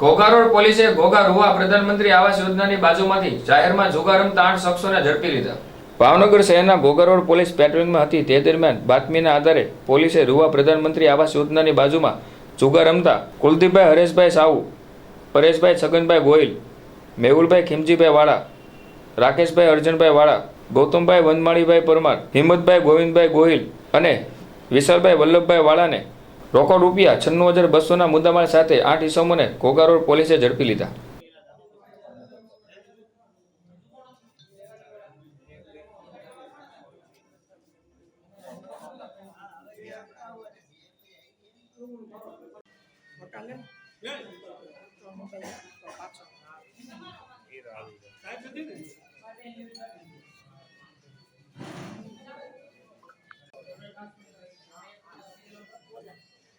ઘોઘા પોલીસે ઘોઘા રૂવા પ્રધાનમંત્રી આવાસ યોજનાની બાજુમાંથી જાહેરમાં જુગાર રમતા આઠ શખ્સોને ઝડપી લીધા. ભાવનગર શહેરના ઘોઘા પોલીસ પેટ્રોલિંગમાં હતી. તે દરમિયાન બાતમીના આધારે પોલીસે રૂવા પ્રધાનમંત્રી આવાસ યોજનાની બાજુમાં જુગાર રમતા કુલદીપભાઈ હરેશભાઈ સાહુ, પરેશભાઈ છગનભાઈ ગોહિલ, મેહુલભાઈ ખીમજીભાઈ વાળા, રાકેશભાઈ અર્જનભાઈ વાળા, ગૌતમભાઈ વનમાળીભાઈ પરમાર, હિંમતભાઈ ગોવિંદભાઈ ગોહિલ અને વિશાલભાઈ વલ્લભભાઈ વાળાને રોકડ રૂપિયા છન્નું હજાર બસોના મુદ્દામાલ સાથે આઠ ઇસમોને ઘોઘા રોડ પોલીસે ઝડપી લીધા.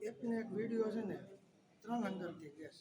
ને એક વીડિયો છે ને ત્રણ અંદરથી કેસ